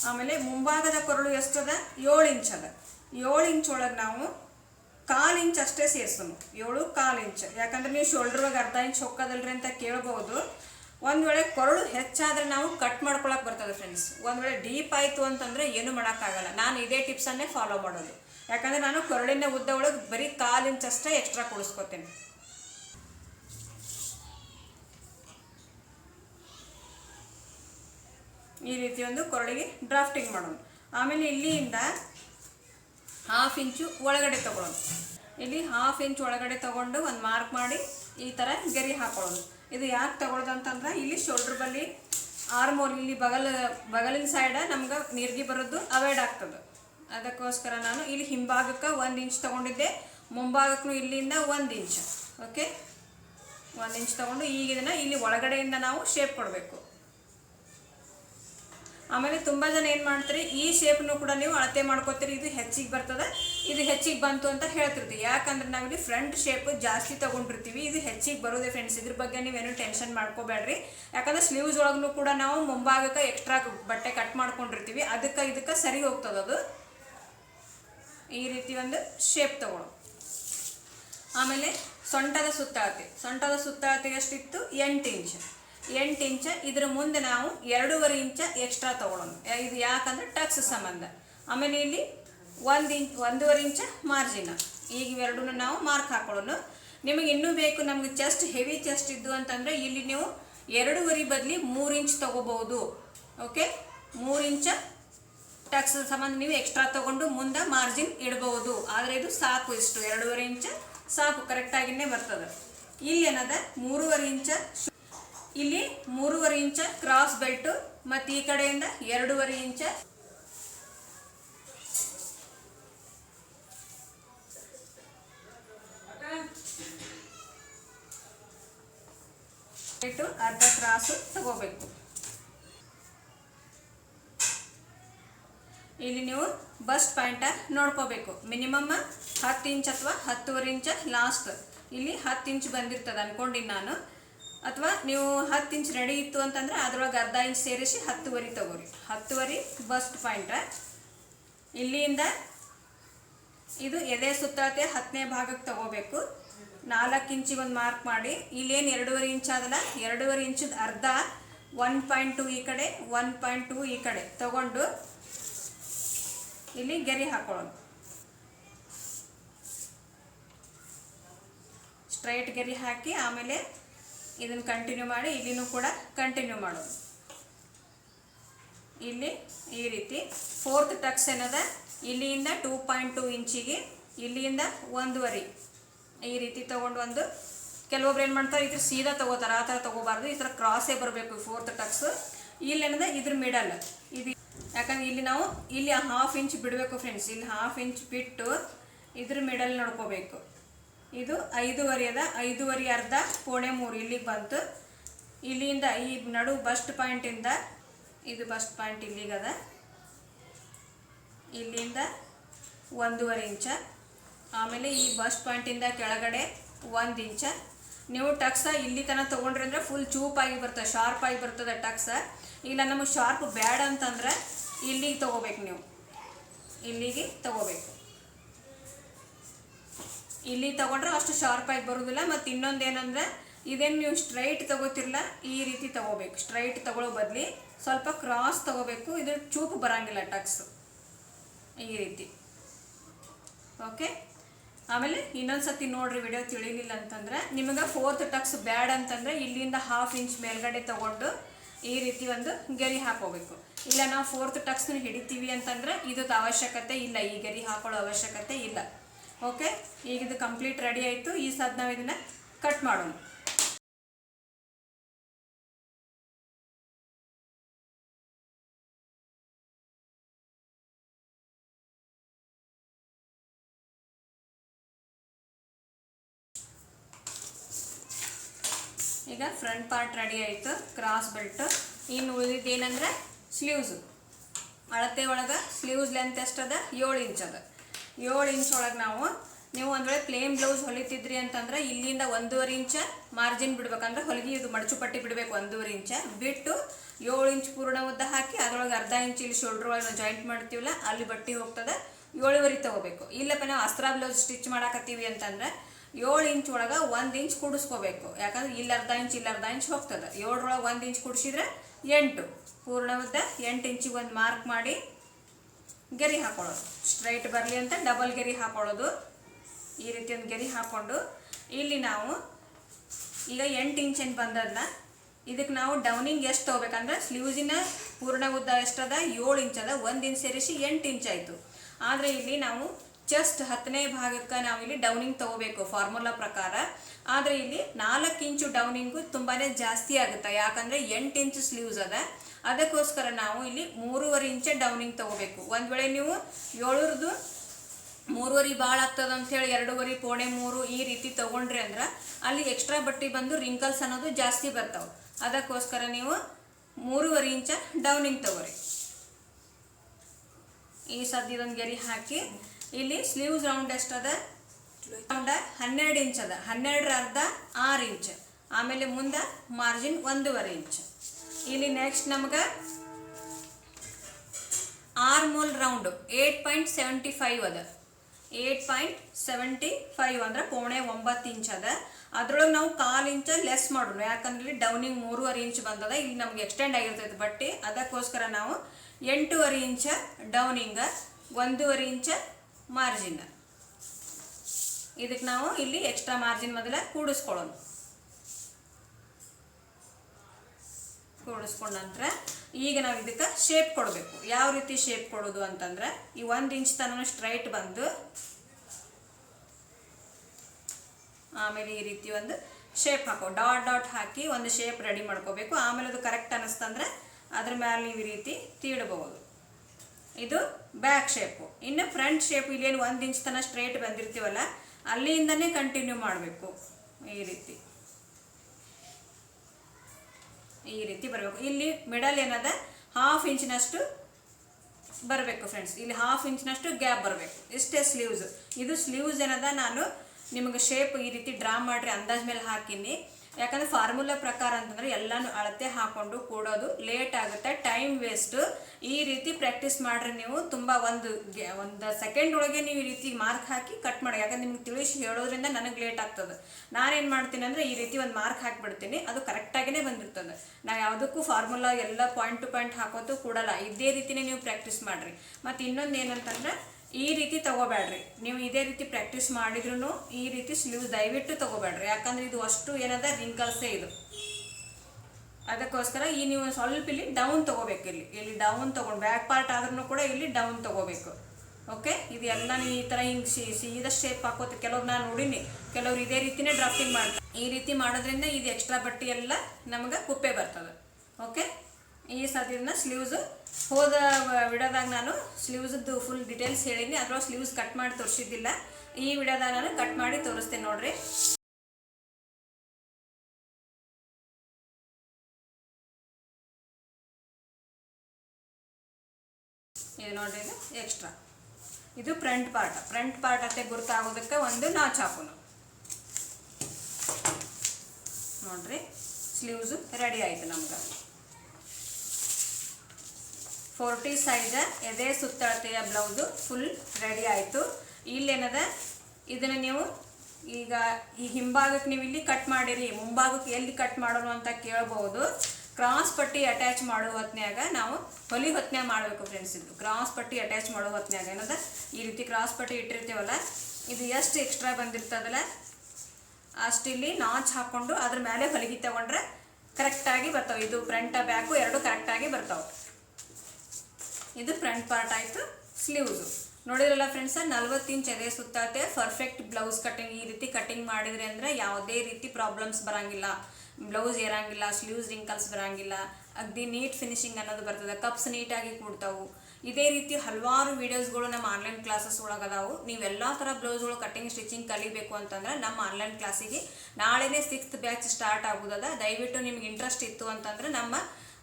ಆಮೇಲೆ ಮುಂಭಾಗದ ಕೊರಳು ಎಷ್ಟದ? ಏಳು ಇಂಚ್ ಅದ. ಏಳು ಇಂಚ್ ಒಳಗೆ ನಾವು ಕಾಲು ಇಂಚ್ ಅಷ್ಟೇ ಸೇರಿಸೋಣ. ಏಳು ಕಾಲು ಇಂಚ್. ಯಾಕಂದ್ರೆ ನೀವು ಶೋಲ್ಡರ್ ಒಳಗೆ ಅರ್ಧ ಇಂಚ್ ಹೊಕ್ಕದಲ್ರಿ ಅಂತ ಕೇಳ್ಬೋದು. ಒಂದು ವೇಳೆ ಕೊರಳು ಹೆಚ್ಚಾದರೆ ನಾವು ಕಟ್ ಮಾಡ್ಕೊಳಕ್ಕೆ ಬರ್ತದೆ ಫ್ರೆಂಡ್ಸ್ ಒಂದು ವೇಳೆ ಡೀಪ್ ಆಯಿತು ಅಂತಂದರೆ ಏನು ಮಾಡೋಕ್ಕಾಗಲ್ಲ. ನಾನು ಇದೇ ಟಿಪ್ಸನ್ನೇ ಫಾಲೋ ಮಾಡೋದು. ಯಾಕಂದರೆ ನಾನು ಕೊರಳಿನ ಉದ್ದ ಒಳಗೆ ಬರೀ ಕಾಲು ಇಂಚ್ ಅಷ್ಟೇ ಎಕ್ಸ್ಟ್ರಾ ಕೊಡಿಸ್ಕೊತೀನಿ. ಈ ರೀತಿ ಒಂದು ಕೊರಳಿಗೆ ಡ್ರಾಫ್ಟಿಂಗ್ ಮಾಡೋಣ. ಆಮೇಲೆ ಇಲ್ಲಿಯಿಂದ ಹಾಫ್ ಇಂಚು ಒಳಗಡೆ ತೊಗೊಳ್ಳೋಣ. ಇಲ್ಲಿ ಹಾಫ್ ಇಂಚ್ ಒಳಗಡೆ ತಗೊಂಡು ಒಂದು ಮಾರ್ಕ್ ಮಾಡಿ ಈ ಥರ ಗೆರಿ ಹಾಕೊಳ್ಳೋದು ಇದು ಯಾಕೆ ತಗೊಳ್ಳೋದು ಅಂತಂದ್ರೆ ಇಲ್ಲಿ ಶೋಲ್ಡ್ರ್ ಬಲ್ಲಿ ಆರ್ಮೋರ್ ಇಲ್ಲಿ ಬಗಲ್, ಬಗಲಿನ ಸೈಡ ನಮ್ಗೆ ನೀರಿಗೆ ಬರೋದು ಅವಾಯ್ಡ್ ಆಗ್ತದೆ. ಅದಕ್ಕೋಸ್ಕರ ನಾನು ಇಲ್ಲಿ ಹಿಂಭಾಗಕ್ಕೆ ಒಂದು ಇಂಚ್ ತೊಗೊಂಡಿದ್ದೆ, ಮುಂಭಾಗಕ್ಕೂ ಇಲ್ಲಿಂದ ಒಂದು ಇಂಚ್ ಓಕೆ ಒಂದು ಇಂಚ್ ತೊಗೊಂಡು ಈಗ ಇದನ್ನು ಇಲ್ಲಿ ಒಳಗಡೆಯಿಂದ ನಾವು ಶೇಪ್ ಕೊಡಬೇಕು. ಆಮೇಲೆ ತುಂಬ ಜನ ಏನು ಮಾಡ್ತೀರಿ, ಈ ಶೇಪ್ನು ಕೂಡ ನೀವು ಅಳತೆ ಮಾಡ್ಕೋತೀರಿ, ಇದು ಹೆಚ್ಚಿಗೆ ಬರ್ತದೆ, ಇದು ಹೆಚ್ಚಿಗೆ ಬಂತು ಅಂತ ಹೇಳ್ತಿರ್ತೀವಿ. ಯಾಕಂದ್ರೆ ನಾವಿಲ್ಲಿ ಫ್ರಂಟ್ ಶೇಪ್ ಜಾಸ್ತಿ ತೊಗೊಂಡಿರ್ತೀವಿ, ಇದು ಹೆಚ್ಚಿಗೆ ಬರೋದೇ ಫ್ರೆಂಡ್ಸ್ ಇದ್ರ ಬಗ್ಗೆ ನೀವೇನು ಟೆನ್ಷನ್ ಮಾಡ್ಕೋಬೇಡ್ರಿ. ಯಾಕಂದ್ರೆ ಸ್ಲೀವ್ಸ್ ಒಳಗೂ ಕೂಡ ನಾವು ಮುಂಭಾಗಕ್ಕೆ ಎಕ್ಸ್ಟ್ರಾ ಬಟ್ಟೆ ಕಟ್ ಮಾಡ್ಕೊಂಡಿರ್ತೀವಿ, ಅದಕ್ಕೆ ಇದಕ್ಕೆ ಸರಿ ಹೋಗ್ತದದು. ಈ ರೀತಿ ಒಂದು ಶೇಪ್ ತಗೊಳ್ಳೋ ಆಮೇಲೆ ಸೊಂಟದ ಸುತ್ತಾಳತೆ ಸೊಂಟದ ಸುತ್ತಾಳತೆ ಎಷ್ಟಿತ್ತು? ಎಂಟು ಇಂಚ್. ಎಂಟು ಇಂಚ, ಇದ್ರ ಮುಂದೆ ನಾವು ಎರಡೂವರೆ ಇಂಚ ಎಕ್ಸ್ಟ್ರಾ ತಗೊಳ್ಳೋಣ ಇದು ಯಾಕಂದ್ರೆ ಟಕ್ಸ್ ಸಂಬಂಧ. ಆಮೇಲೆ ಇಲ್ಲಿ ಒಂದು ಇಂಚ್, ಒಂದೂವರೆ ಇಂಚ ಮಾರ್ಜಿನ ಈಗ ಇವೆರಡೂ ನಾವು ಮಾರ್ಕ್ ಹಾಕೊಳ್ಳೋಣ ನಿಮಗೆ ಇನ್ನೂ ಬೇಕು, ನಮಗೆ ಚೆಸ್ಟ್ ಹೆವಿ ಚೆಸ್ಟ್ ಇದ್ದು ಅಂತಂದರೆ ಇಲ್ಲಿ ನೀವು ಎರಡೂವರೆ ಬದಲಿ ಮೂರು ಇಂಚ್ ತಗೋಬಹುದು. ಓಕೆ ಮೂರು ಇಂಚ ಟಕ್ಸ್ ಸಂಬಂಧ ನೀವು ಎಕ್ಸ್ಟ್ರಾ ತಗೊಂಡು ಮುಂದೆ ಮಾರ್ಜಿನ್ ಇಡಬಹುದು ಆದರೆ ಇದು ಸಾಕು ಇಷ್ಟು, ಎರಡೂವರೆ ಇಂಚ ಸಾಕು ಕರೆಕ್ಟಾಗಿನೇ ಬರ್ತದೆ. ಇಲ್ಲಿ ಏನದ ಮೂರುವರೆ ಇಂಚ ಇಲ್ಲಿ ಮೂರುವರೆ ಇಂಚ ಕ್ರಾಸ್ ಬೆಲ್ಟು ಮತ್ತೆ ಈ ಕಡೆಯಿಂದ ಎರಡೂವರೆ ಇಂಚ ಅರ್ಧ ಕ್ರಾಸು ತಗೋಬೇಕು. ಇಲ್ಲಿ ನೀವು ಬಸ್ಟ್ ಪಾಯಿಂಟ ನೋಡ್ಕೋಬೇಕು. ಮಿನಿಮಮ್ ಹತ್ತು ಇಂಚ್ ಅಥವಾ ಹತ್ತುವರೆ ಇಂಚ್ ಲಾಸ್ಟ್ ಇಲ್ಲಿ ಹತ್ತು ಇಂಚ್ ಬಂದಿರ್ತದೆ ಅನ್ಕೊಂಡಿನಿ ನಾನು. ಅಥವಾ ನೀವು ಹತ್ತು ಇಂಚ್ ರೆಡಿ ಇತ್ತು ಅಂತಂದ್ರೆ ಅದ್ರೊಳಗೆ ಅರ್ಧ ಇಂಚ್ ಸೇರಿಸಿ ಹತ್ತುವರೆ ತಗೋರಿ. ಹತ್ತುವರೆ ಬಸ್ಟ್ ಪಾಯಿಂಟ ಇಲ್ಲಿಂದ ಇದು ಎದೆ ಸುತ್ತಳತೆ ಹತ್ತನೇ ಭಾಗಕ್ಕೆ ತಗೋಬೇಕು. ನಾಲ್ಕು ಇಂಚಿಗೆ ಒಂದು ಮಾರ್ಕ್ ಮಾಡಿ. ಇಲ್ಲೇನು ಎರಡೂವರೆ ಇಂಚ್ ಆದಲ್ಲ, ಎರಡೂವರೆ ಇಂಚದ ಅರ್ಧ ಒನ್ ಪಾಯಿಂಟ್ ಟು ಈ ಕಡೆ ಒನ್ ಪಾಯಿಂಟ್ ಟು ಈ ಕಡೆ ತಗೊಂಡು ಇಲ್ಲಿ ಗೆರೆ ಹಾಕೊಳ್ಳೋದು. ಸ್ಟ್ರೈಟ್ ಗೆರೆ ಹಾಕಿ ಆಮೇಲೆ ಇದನ್ನು ಕಂಟಿನ್ಯೂ ಮಾಡಿ, ಇಲ್ಲಿನೂ ಕೂಡ ಕಂಟಿನ್ಯೂ ಮಾಡೋದು. ಇಲ್ಲಿ ಈ ರೀತಿ ಫೋರ್ತ್ ಟಕ್ಸ್ ಏನದ? ಇಲ್ಲಿಂದ ಟೂ ಪಾಯಿಂಟ್ ಟೂ ಇಂಚಿಗೆ, ಇಲ್ಲಿಯಿಂದ ಒಂದೂವರೆ. ಈ ರೀತಿ ತಗೊಂಡು ಒಂದು, ಕೆಲವೊಬ್ರು ಏನು ಮಾಡ್ತಾರೆ ಥರ ಸೀದಾ ತಗೋತಾರೆ, ಆ ಥರ ತಗೋಬಾರ್ದು, ಈ ಥರ ಕ್ರಾಸೇ ಬರಬೇಕು ಫೋರ್ತ್ ಟಕ್ಸ್ ಇಲ್ಲೇನದ? ಇದ್ರ ಮಿಡಲ್ ಇದು ಯಾಕಂದ್ರೆ ಇಲ್ಲಿ ನಾವು ಇಲ್ಲಿ ಹಾಫ್ ಇಂಚ್ ಬಿಡಬೇಕು ಫ್ರೆಂಡ್ಸ್ ಇಲ್ಲಿ ಹಾಫ್ ಇಂಚ್ ಬಿಟ್ಟು ಇದ್ರ ಮಿಡಲ್ ನೋಡ್ಕೋಬೇಕು. ಇದು ಐದೂವರೆ ಅದ, ಐದೂವರೆ ಅರ್ಧ ಪೋಣೆ ಮೂರು ಇಲ್ಲಿಗೆ ಬಂತು. ಇಲ್ಲಿಂದ ಈ ನಡು ಬಸ್ಟ್ ಪಾಯಿಂಟಿಂದ ಇದು ಬಸ್ಟ್ ಪಾಯಿಂಟ್ ಇಲ್ಲಿಗದ ಇಲ್ಲಿಂದ ಒಂದೂವರೆ ಇಂಚ. ಆಮೇಲೆ ಈ ಬಸ್ಟ್ ಪಾಯಿಂಟಿಂದ ಕೆಳಗಡೆ ಒಂದು ಇಂಚ. ನೀವು ಟಕ್ಸ ಇಲ್ಲಿ ತನಕ ತೊಗೊಂಡ್ರಿ ಅಂದ್ರೆ ಫುಲ್ ಚೂಪಾಗಿ ಬರ್ತದೆ ಶಾರ್ಪ್ ಆಗಿ ಬರ್ತದೆ ಟಕ್ಸ. ಇಲ್ಲ, ನಮಗೆ ಶಾರ್ಪ್ ಬ್ಯಾಡ ಅಂತಂದ್ರೆ ಇಲ್ಲಿಗೆ ತಗೋಬೇಕು ನೀವು. ಇಲ್ಲಿಗೆ ತಗೋಬೇಕು. ಇಲ್ಲಿ ತಗೊಂಡ್ರೆ ಅಷ್ಟು ಶಾರ್ಪ್ ಆಗಿ ಬರೋದಿಲ್ಲ. ಮತ್ತು ಇನ್ನೊಂದು ಏನಂದ್ರೆ, ಇದೇನು ನೀವು ಸ್ಟ್ರೈಟ್ ತಗೋತಿರಲ್ಲ ಈ ರೀತಿ ತಗೋಬೇಕು. ಸ್ಟ್ರೈಟ್ ತಗೊಳ್ಳೋ ಬದಲಿ ಸ್ವಲ್ಪ ಕ್ರಾಸ್ ತಗೋಬೇಕು. ಇದು ಚೂಪು ಬರಂಗಿಲ್ಲ ಟಕ್ಸ್. ಈ ರೀತಿ. ಓಕೆ ಆಮೇಲೆ ಇನ್ನೊಂದು ಸತಿ ನೋಡ್ರಿ ವಿಡಿಯೋ ತಿಳಿಲಿಲ್ಲ ಅಂತಂದ್ರೆ, ನಿಮಗೆ ಫೋರ್ತ್ ಟಕ್ಸ್ ಬ್ಯಾಡ್ ಅಂತಂದ್ರೆ ಇಲ್ಲಿಂದ ಹಾಫ್ ಇಂಚ್ ಮೇಲ್ಗಡೆ ತಗೊಂಡು ಈ ರೀತಿ ಒಂದು ಗೆರಿ ಹಾಕೋಬೇಕು ಇಲ್ಲ ನಾವು ಫೋರ್ತ್ ಟಕ್ಸ್ನ ಹಿಡಿತೀವಿ ಅಂತಂದ್ರೆ ಇದಕ್ಕೆ ಅವಶ್ಯಕತೆ ಇಲ್ಲ, ಈ ಗೆರಿ ಹಾಕೊಳ್ಳೋ ಅವಶ್ಯಕತೆ ಇಲ್ಲ. ಓಕೆ ಈಗ ಇದು ಕಂಪ್ಲೀಟ್ ರೆಡಿ ಆಯಿತು. ಈ ಸದ್ ನಾವು ಇದನ್ನ ಕಟ್ ಮಾಡೋಣ. ಫ್ರಂಟ್ ಪಾರ್ಟ್ ರೆಡಿ ಆಯಿತು ಕ್ರಾಸ್ ಬೆಲ್ಟ್ ಇನ್ನು ಉಳಿದಿದ್ದು ಏನಂದ್ರೆ ಸ್ಲೀವ್ಸು ಅಳತೆ ಒಳಗೆ ಸ್ಲೀವ್ಸ್ ಲೆಂತ್ ಎಷ್ಟದ ಏಳು ಇಂಚ್ ಅದ. ಏಳು ಇಂಚ್ ಒಳಗೆ ನಾವು, ನೀವು ಒಂದು ವೇಳೆ ಪ್ಲೇನ್ ಬ್ಲೌಸ್ ಹೊಲಿತಿದ್ರಿ ಅಂತಂದ್ರೆ ಇಲ್ಲಿಂದ ಒಂದೂವರೆ ಇಂಚ ಮಾರ್ಜಿನ್ ಬಿಡ್ಬೇಕಂದ್ರೆ ಹೊಲಿಗೆ ಇದು ಮಡಚು ಪಟ್ಟಿ ಬಿಡಬೇಕು, ಒಂದೂವರೆ ಇಂಚ ಬಿಟ್ಟು ಏಳು ಇಂಚ್ ಪೂರ್ಣ ಉದ್ದ ಹಾಕಿ, ಅದರೊಳಗೆ ಅರ್ಧ ಇಂಚ್ ಇಲ್ಲಿ ಶೋಲ್ಡ್ರ್ ಒಳಗೆ ನಾವು ಜಾಯಿಂಟ್ ಮಾಡ್ತೀವಲ್ಲ, ಅಲ್ಲಿ ಬಟ್ಟೆ ಹೋಗ್ತದೆ, ಏಳುವರೆ ತಗೋಬೇಕು. ಇಲ್ಲಪ್ಪ, ನಾವು ಅಸ್ತ್ರ ಬ್ಲೌಸ್ ಸ್ಟಿಚ್ ಮಾಡಾಕತ್ತೀವಿ ಅಂತಂದ್ರೆ ಏಳು ಇಂಚ್ ಒಳಗೆ ಒಂದು ಇಂಚ್ ಕುಡಿಸ್ಕೋಬೇಕು. ಯಾಕಂದ್ರೆ ಇಲ್ಲಿ ಅರ್ಧ ಇಂಚ್, ಇಲ್ಲಿ ಅರ್ಧ ಇಂಚ್ ಹೋಗ್ತದೆ. ಏಳರೊಳಗೆ ಒಂದು ಇಂಚ್ ಕುಡಿಸಿದ್ರೆ ಎಂಟು. ಪೂರ್ಣ ಉದ್ದ ಎಂಟು ಇಂಚಿಗೆ ಒಂದು ಮಾರ್ಕ್ ಮಾಡಿ ಗೆರಿ ಹಾಕೊಳ್ಳೋದು. ಸ್ಟ್ರೈಟ್ ಬರಲಿ ಅಂತ ಡಬಲ್ ಗೆರಿ ಹಾಕೊಳ್ಳೋದು. ಈ ರೀತಿ ಒಂದು ಗೆರಿ ಹಾಕ್ಕೊಂಡು ಇಲ್ಲಿ ನಾವು ಈಗ ಎಂಟು ಇಂಚ್ ಏನು ಬಂದದನ್ನ ಇದಕ್ಕೆ ನಾವು ಡೌನಿಂಗ್ ಎಷ್ಟು ತೊಗೋಬೇಕಂದ್ರೆ ಸ್ಲೀವ್ಸಿನ ಪೂರ್ಣ ಉದ್ದ ಎಷ್ಟದ? ಏಳು ಇಂಚ್ ಅದ. ಒಂದು ಇಂಚ್ ಸೇರಿಸಿ ಎಂಟು ಇಂಚ್ ಆಯಿತು. ಆದರೆ ಇಲ್ಲಿ ನಾವು ಜಸ್ಟ್ ಹತ್ತನೇ ಭಾಗಕ್ಕೆ ನಾವು ಇಲ್ಲಿ ಡೌನಿಂಗ್ ತಗೋಬೇಕು ಫಾರ್ಮುಲಾ ಪ್ರಕಾರ. ಆದರೆ ಇಲ್ಲಿ ನಾಲ್ಕು ಇಂಚು ಡೌನಿಂಗು ತುಂಬಾ ಜಾಸ್ತಿ ಆಗುತ್ತೆ. ಯಾಕಂದರೆ ಎಂಟು ಇಂಚು ಸ್ಲೀವ್ಸ್ ಅದ. ಅದಕ್ಕೋಸ್ಕರ ನಾವು ಇಲ್ಲಿ ಮೂರುವರೆ ಇಂಚ ಡೌನಿಂಗ್ ತಗೋಬೇಕು. ಒಂದು ವೇಳೆ ನೀವು ಏಳರದು ಮೂರುವರೆ ಭಾಳ ಆಗ್ತದ ಅಂಥೇಳಿ ಎರಡೂವರೆ ಪೋಣೆ ಮೂರು ಈ ರೀತಿ ತೊಗೊಂಡ್ರಿ ಅಂದ್ರೆ ಅಲ್ಲಿ ಎಕ್ಸ್ಟ್ರಾ ಬಟ್ಟೆ ಬಂದು ರಿಂಕಲ್ಸ್ ಅನ್ನೋದು ಜಾಸ್ತಿ ಬರ್ತಾವೆ. ಅದಕ್ಕೋಸ್ಕರ ನೀವು ಮೂರುವರೆ ಇಂಚ ಡೌನಿಂಗ್ ತಗೋರಿ. ಈ ಸದ್ಯದೊಂದು ಗೆರಿ ಹಾಕಿ ಇಲ್ಲಿ ಸ್ಲೀವ್ಸ್ ರೌಂಡ್ ಎಷ್ಟದ? ರೌಂಡ ಹನ್ನೆರಡು ಇಂಚ್ ಅದ. ಹನ್ನೆರಡರ ಅರ್ಧ ಆರು ಇಂಚ್ ಆಮೇಲೆ ಮುಂದೆ ಮಾರ್ಜಿನ್ ಒಂದೂವರೆ ಇಂಚ್ ಇಲ್ಲಿ ನೆಕ್ಸ್ಟ್ ನಮ್ಗೆ armhole round eight point seventy five ಅದ. ಏಟ್ ಪಾಯಿಂಟ್ ಸೆವೆಂಟಿ ಫೈವ್ ಅಂದ್ರೆ ಪೋಣೆ ಒಂಬತ್ತು ಇಂಚ್ ಅದ. ಅದ್ರೊಳಗೆ ನಾವು ಕಾಲು ಇಂಚ ಲೆಸ್ ಮಾಡೋಣ. ಯಾಕಂದ್ರೆ ಡೌನಿಂಗ್ ಮೂರುವರೆ ಇಂಚ್ ಬಂದದ. ಇಲ್ಲಿ ನಮ್ಗೆ ಎಕ್ಸ್ಟೆಂಡ್ ಆಗಿರ್ತೈತೆ ಬಟ್ಟೆ. ಅದಕ್ಕೋಸ್ಕರ ನಾವು ಎಂಟೂವರೆ ಇಂಚ ಡೌನಿಂಗ ಒಂದೂವರೆ ಇಂಚ ಮಾರ್ಜಿನ್. ಇದಕ್ಕೆ ನಾವು ಇಲ್ಲಿ ಎಕ್ಸ್ಟ್ರಾ ಮಾರ್ಜಿನ್ ಮೊದಲ ಕೂಡಿಸ್ಕೊಳ್ಳೋಣ. ಕೂಡಿಸ್ಕೊಂಡ ನಂತರ ಈಗ ನಾವು ಇದಕ್ಕೆ ಶೇಪ್ ಕೊಡಬೇಕು. ಯಾವ ರೀತಿ ಶೇಪ್ ಕೊಡೋದು ಅಂತಂದ್ರೆ ಈ ಒಂದು ಇಂಚ್ ತನಕ ಸ್ಟ್ರೈಟ್ ಬಂದು ಆಮೇಲೆ ಈ ರೀತಿ ಒಂದು ಶೇಪ್ ಹಾಕೋ ಡಾಟ್ ಡಾಟ್ ಹಾಕಿ ಒಂದು ಶೇಪ್ ರೆಡಿ ಮಾಡ್ಕೋಬೇಕು. ಆಮೇಲೆ ಅದು ಕರೆಕ್ಟ್ ಅನ್ನಿಸ್ತಂದ್ರೆ ಅದ್ರ ಮೇಲೆ ನೀವು ಈ ರೀತಿ ತೀಡಬಹುದು ಇದು ಬ್ಯಾಕ್ ಶೇಪು ಇನ್ನು ಫ್ರಂಟ್ ಶೇಪ್ ಇಲ್ಲೇನು ಒಂದು ಇಂಚ್ ತನಕ ಸ್ಟ್ರೇಟ್ ಬಂದಿರ್ತೀವಲ್ಲ, ಅಲ್ಲಿಂದನೇ ಕಂಟಿನ್ಯೂ ಮಾಡಬೇಕು. ಈ ರೀತಿ. ಈ ರೀತಿ ಬರಬೇಕು. ಇಲ್ಲಿ ಮಿಡಲ್ ಏನದ? ಹಾಫ್ ಇಂಚಿನಷ್ಟು ಬರಬೇಕು ಫ್ರೆಂಡ್ಸ್ ಇಲ್ಲಿ ಹಾಫ್ ಇಂಚಿನಷ್ಟು ಗ್ಯಾಪ್ ಬರಬೇಕು. ಇಷ್ಟೇ ಸ್ಲೀವ್ಸ್ ಇದು ಸ್ಲೀವ್ಸ್ ಏನದ? ನಾನು ನಿಮಗೆ ಶೇಪ್ ಈ ರೀತಿ ಡ್ರಾ ಮಾಡಿರಿ, ಅಂದಾಜ್ ಮೇಲೆ ಹಾಕಿನಿ. ಯಾಕಂದ್ರೆ ಫಾರ್ಮುಲಾ ಪ್ರಕಾರ ಅಂತಂದ್ರೆ ಎಲ್ಲಾನು ಅಳತೆ ಹಾಕೊಂಡು ಕೂಡೋದು ಲೇಟ್ ಆಗುತ್ತೆ ಟೈಮ್ ವೇಸ್ಟ್ ಈ ರೀತಿ ಪ್ರಾಕ್ಟೀಸ್ ಮಾಡ್ರಿ ನೀವು. ತುಂಬ ಒಂದು ಒಂದು ಸೆಕೆಂಡ್ ಒಳಗೆ ನೀವು ಈ ರೀತಿ ಮಾರ್ಕ್ ಹಾಕಿ ಕಟ್ ಮಾಡಿ. ಯಾಕಂದ್ರೆ ನಿಮ್ಗೆ ತಿಳಿಸಿ ಹೇಳೋದ್ರಿಂದ ನನಗೆ ಲೇಟ್ ಆಗ್ತದೆ. ನಾನೇನು ಮಾಡ್ತೀನಿ ಅಂದ್ರೆ ಈ ರೀತಿ ಒಂದು ಮಾರ್ಕ್ ಹಾಕಿಬಿಡ್ತೀನಿ. ಅದು ಕರೆಕ್ಟಾಗಿನೇ ಬಂದಿರ್ತದೆ. ನಾ ಯಾವುದಕ್ಕೂ ಫಾರ್ಮುಲಾ ಎಲ್ಲ ಪಾಯಿಂಟ್ ಟು ಪಾಯಿಂಟ್ ಹಾಕೋದು ಕೂಡಲ್ಲ. ಇದೇ ರೀತಿನೇ ನೀವು ಪ್ರಾಕ್ಟೀಸ್ ಮಾಡಿರಿ. ಮತ್ತು ಇನ್ನೊಂದು ಏನಂತಂದ್ರೆ ಈ ರೀತಿ ತಗೋಬೇಡ್ರಿ. ನೀವು ಇದೇ ರೀತಿ ಪ್ರಾಕ್ಟೀಸ್ ಮಾಡಿದ್ರು ಈ ರೀತಿ ಸ್ಲೀವ್ಸ್ ದಯವಿಟ್ಟು ತಗೋಬೇಡ್ರಿ. ಯಾಕಂದ್ರೆ ಇದು ಅಷ್ಟು ಏನದ ರಿಂಕಲ್ಸೇ ಇದು. ಅದಕ್ಕೋಸ್ಕರ ಈ ನೀವು ಸ್ವಲ್ಪ ಇಲ್ಲಿ ಡೌನ್ ತಗೋಬೇಕು ಇಲ್ಲಿ. ಇಲ್ಲಿ ಡೌನ್ ತಗೊಂಡು ಬ್ಯಾಕ್ ಪಾರ್ಟ್ ಆದ್ರೂ ಕೂಡ ಇಲ್ಲಿ ಡೌನ್ ತಗೋಬೇಕು. ಓಕೆ ಇದು ಎಲ್ಲ ನೀವು ಈ ಥರ ಹಿಂಗೆ ಸಿ ಸೀದಾ ಶೇಪ್ ಹಾಕೋತ ಕೆಲವ್ರು ನಾನು ನೋಡೀನಿ. ಕೆಲವ್ರು ಇದೇ ರೀತಿನೇ ಡ್ರಾಫ್ಟಿಂಗ್ ಮಾಡ್ತಾರೆ. ಈ ರೀತಿ ಮಾಡೋದ್ರಿಂದ ಇದು ಎಕ್ಸ್ಟ್ರಾ ಬಟ್ಟೆ ಎಲ್ಲ ನಮಗೆ ಕುಪ್ಪೆ ಬರ್ತದೆ. ಓಕೆ ಈ ಸದಿನ ಸ್ಲೀವ್ಸ್ ಹೋದ ವಿಡಿಯೋದಾಗ ನಾನು ಸ್ಲೀವ್ಸದ್ದು ಫುಲ್ ಡೀಟೇಲ್ಸ್ ಹೇಳೀನಿ ಅದರ ಸ್ಲೀವ್ಸ್ ಕಟ್ ಮಾಡಿ ತೋರಿಸಿದ್ದಿಲ್ಲ. ಈ ವಿಡಿಯೋದಾಗ ನಾನು ಕಟ್ ಮಾಡಿ ತೋರಿಸ್ತೇನೆ ನೋಡ್ರಿ. ಇದು ನೋಡ್ರಿ ಇದು ಎಕ್ಸ್ಟ್ರಾ ಇದು ಫ್ರಂಟ್ ಪಾರ್ಟ್ ಫ್ರಂಟ್ ಪಾರ್ಟ್ ಅತ್ತೆ ಗುರುತಾಗೋದಕ್ಕೆ ಒಂದು ನಾಚ್ ಹಾಕೋನು. ನೋಡ್ರಿ. ಸ್ಲೀವ್ಸು ರೆಡಿ ಆಯ್ತು ನಮ್ಗೆ. ಫೋರ್ಟಿ ಸೈಜ್ ಎದೆ ಸುತ್ತಳತೆಯ ಬ್ಲೌಸು ಫುಲ್ ರೆಡಿ ಆಯಿತು. ಇಲ್ಲೇನದ, ಇದನ್ನು ನೀವು ಈಗ ಈ ಹಿಂಭಾಗಕ್ಕೆ ನೀವು ಇಲ್ಲಿ ಕಟ್ ಮಾಡಿರಿ, ಮುಂಭಾಗಕ್ಕೆ ಎಲ್ಲಿ ಕಟ್ ಮಾಡೋಣ ಅಂತ ಕೇಳಬಹುದು ಕ್ರಾಸ್ ಪಟ್ಟಿ ಅಟ್ಯಾಚ್ ಮಾಡೋ ಹೊತ್ನ್ಯಾಗ ನಾವು ಹೊಲಿ ಹೊತ್ನ್ಯಾಗ ಮಾಡಬೇಕು ಫ್ರೆಂಡ್ಸ್ ಇದು. ಕ್ರಾಸ್ ಪಟ್ಟಿ ಅಟ್ಯಾಚ್ ಮಾಡೋ ಹೊತ್ನ್ಯಾಗ ಏನದ, ಈ ರೀತಿ ಕ್ರಾಸ್ ಪಟ್ಟಿ ಇಟ್ಟಿರ್ತೀವಲ್ಲ, ಇದು ಎಷ್ಟು ಎಕ್ಸ್ಟ್ರಾ ಬಂದಿರ್ತದಲ್ಲ ಅಷ್ಟಿಲ್ಲಿ ನಾಚ್ ಹಾಕ್ಕೊಂಡು ಅದ್ರ ಮೇಲೆ ಹೊಲಿಗೆ ತಗೊಂಡ್ರೆ ಕರೆಕ್ಟಾಗಿ ಬರ್ತಾವೆ. ಇದು ಫ್ರಂಟ್ ಬ್ಯಾಕು ಎರಡು ಕರೆಕ್ಟಾಗಿ ಬರ್ತಾವೆ. ಇದು ಫ್ರಂಟ್ ಪಾರ್ಟ್ ಆಯಿತು. ಸ್ಲೀವ್ಸು ನೋಡಿರಲ್ಲ ಫ್ರೆಂಡ್ಸ ನಲ್ವತ್ತು ಎದೆ ಸುತ್ತಾತೆ ಪರ್ಫೆಕ್ಟ್ ಬ್ಲೌಸ್ ಕಟಿಂಗ್ ಈ ರೀತಿ ಕಟಿಂಗ್ ಮಾಡಿದ್ರೆ ಅಂದರೆ ಯಾವುದೇ ರೀತಿ ಪ್ರಾಬ್ಲಮ್ಸ್ ಬರಂಗಿಲ್ಲ. ಬ್ಲೌಸ್ ಏರಂಗಿಲ್ಲ ಸ್ಲೀವ್ಸ್ ರಿಂಕಲ್ಸ್ ಬರಂಗಿಲ್ಲ. ಅಗ್ದಿ ನೀಟ್ ಫಿನಿಶಿಂಗ್ ಅನ್ನೋದು ಬರ್ತದೆ. ಕಪ್ಸ್ ನೀಟಾಗಿ ಕೂಡ್ತಾವು. ಇದೇ ರೀತಿ ಹಲವಾರು ವೀಡಿಯೋಸ್ಗಳು ನಮ್ಮ ಆನ್ಲೈನ್ ಕ್ಲಾಸಸ್ ಒಳಗದಾವು ನೀವೆಲ್ಲ ಥರ ಬ್ಲೌಸ್ಗಳು ಕಟಿಂಗ್ ಸ್ಟಿಚಿಂಗ್ ಕಲಿಬೇಕು ಅಂತಂದ್ರೆ ನಮ್ಮ ಆನ್ಲೈನ್ ಕ್ಲಾಸಿಗೆ ನಾಳೆನೇ ಸಿಕ್ಸ್ತ್ ಬ್ಯಾಚ್ ಸ್ಟಾರ್ಟ್ ಆಗೋದದ. ದಯವಿಟ್ಟು ನಿಮ್ಗೆ ಇಂಟ್ರೆಸ್ಟ್ ಇತ್ತು ಅಂತಂದ್ರೆ ನಮ್ಮ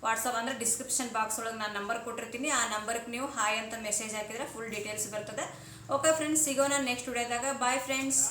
ವಾಟ್ಸಪ್ ಅಂದರೆ ಡಿಸ್ಕ್ರಿಪ್ಷನ್ ಬಾಕ್ಸ್ ಒಳಗೆ ನಾನು ನಂಬರ್ ಕೊಟ್ಟಿರ್ತೀನಿ. ಆ ನಂಬರ್ಗೆ ನೀವು ಹಾಯ್ ಅಂತ ಮೆಸೇಜ್ ಹಾಕಿದ್ರೆ ಫುಲ್ ಡೀಟೇಲ್ಸ್ ಬರ್ತದೆ. ಓಕೆ ಫ್ರೆಂಡ್ಸ್ ಸಿಗೋಣ ನೆಕ್ಸ್ಟ್ ವಿಡಿಯೋದಾಗ ಬಾಯ್ ಫ್ರೆಂಡ್ಸ್